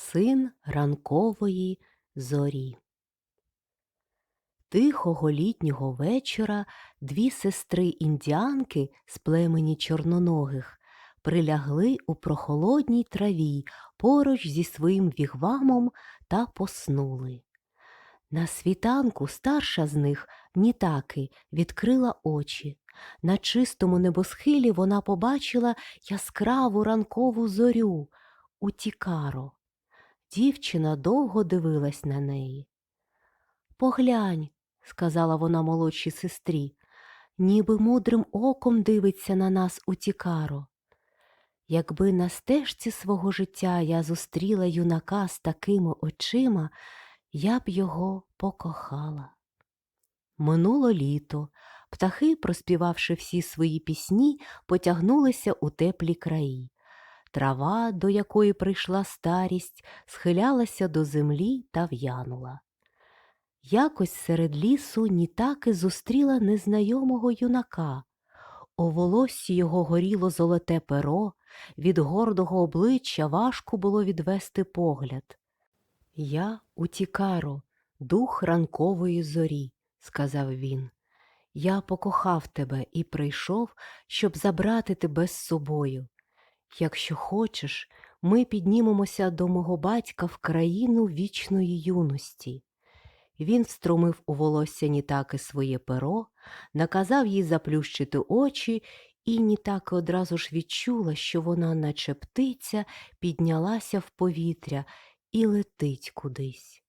Син ранкової зорі. Тихого літнього вечора дві сестри індіанки з племені чорноногих прилягли у прохолодній траві поруч зі своїм вігвамом та поснули. На світанку старша з них, Нітаки, відкрила очі. На чистому небосхилі вона побачила яскраву ранкову зорю Утікаро. Дівчина довго дивилась на неї. Поглянь, сказала вона молодшій сестрі, ніби мудрим оком дивиться на нас Утікаро. Якби на стежці свого життя я зустріла юнака з такими очима, я б його покохала. Минуло літо, птахи, проспівавши всі свої пісні, потягнулися у теплі краї. Трава, до якої прийшла старість, схилялася до землі та в'янула. Якось серед лісу Нітаки зустріла незнайомого юнака. У волоссі його горіло золоте перо, від гордого обличчя важко було відвести погляд. Я утікаро, дух ранкової зорі, сказав він. Я покохав тебе і прийшов, щоб забрати тебе з собою. Якщо хочеш, ми піднімемося до мого батька в країну вічної юності. Він встромив у волосся Нітаки своє перо, наказав їй заплющити очі, і Нітаки одразу ж відчула, що вона, наче птиця, піднялася в повітря і летить кудись.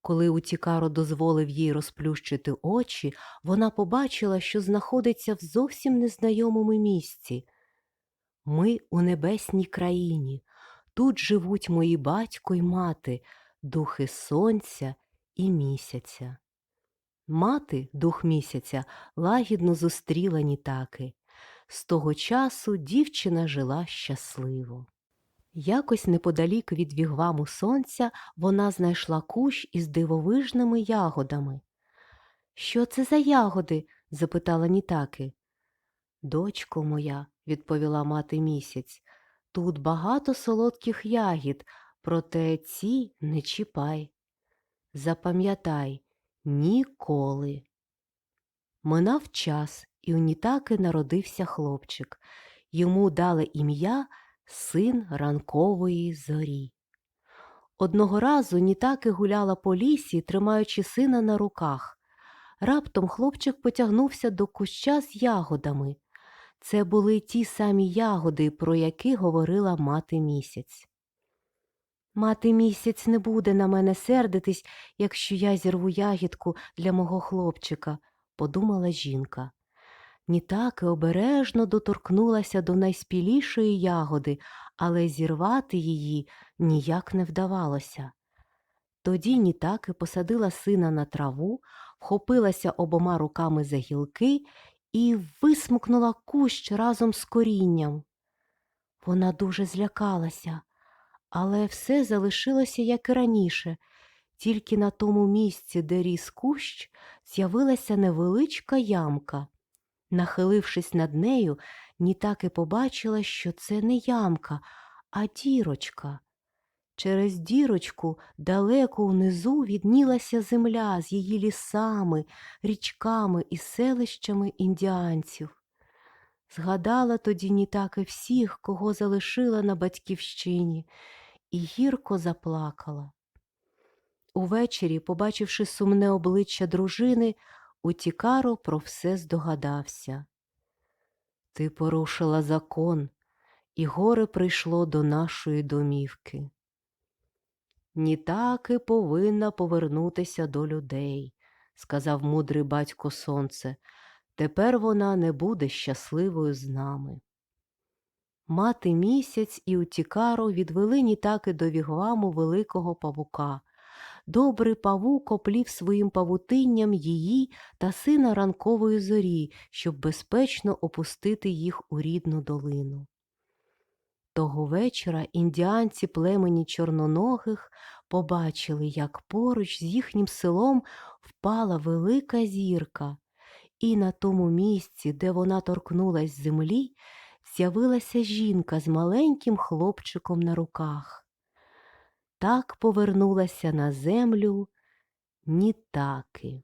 Коли Утікаро дозволив їй розплющити очі, вона побачила, що знаходиться в зовсім незнайомому місці. Ми у небесній країні, тут живуть мої батько й мати, духи сонця і місяця. Мати, дух місяця, лагідно зустріла Нітаки. З того часу дівчина жила щасливо. Якось неподалік від вігваму сонця вона знайшла кущ із дивовижними ягодами. Що це за ягоди? запитала Нітаки. Дочко моя, відповіла мати місяць, тут багато солодких ягід, проте ці не чіпай. Запам'ятай ніколи. Минав час, і у Нітаки народився хлопчик. Йому дали ім'я Син ранкової зорі. Одного разу Нітаки гуляла по лісі, тримаючи сина на руках. Раптом хлопчик потягнувся до куща з ягодами. Це були ті самі ягоди, про які говорила мати місяць. Мати місяць не буде на мене сердитись, якщо я зірву ягідку для мого хлопчика, подумала жінка. Нітаки обережно доторкнулася до найспілішої ягоди, але зірвати її ніяк не вдавалося. Тоді Нітаки посадила сина на траву, вхопилася обома руками за гілки і висмукнула кущ разом з корінням. Вона дуже злякалася, але все залишилося, як і раніше, тільки на тому місці, де ріс кущ, з'явилася невеличка ямка. Нахилившись над нею, Нітаки побачила, що це не ямка, а дірочка. Через дірочку далеко внизу віднілася земля з її лісами, річками і селищами індіанців. Згадала тоді Нітаки всіх, кого залишила на батьківщині, і гірко заплакала. Увечері, побачивши сумне обличчя дружини, Утікаро про все здогадався. Ти порушила закон, і горе прийшло до нашої домівки. Нітаки повинна повернутися до людей, сказав мудрий батько сонце. Тепер вона не буде щасливою з нами. Мати місяць і Утікаро відвели Нітаки до вігваму великого павука. Добрий павук оплів своїм павутинням її та сина ранкової зорі, щоб безпечно опустити їх у рідну долину. Того вечора індіанці племені чорноногих побачили, як поруч з їхнім селом впала велика зірка, і на тому місці, де вона торкнулась землі, з'явилася жінка з маленьким хлопчиком на руках. так повернулася на землю Нітаки.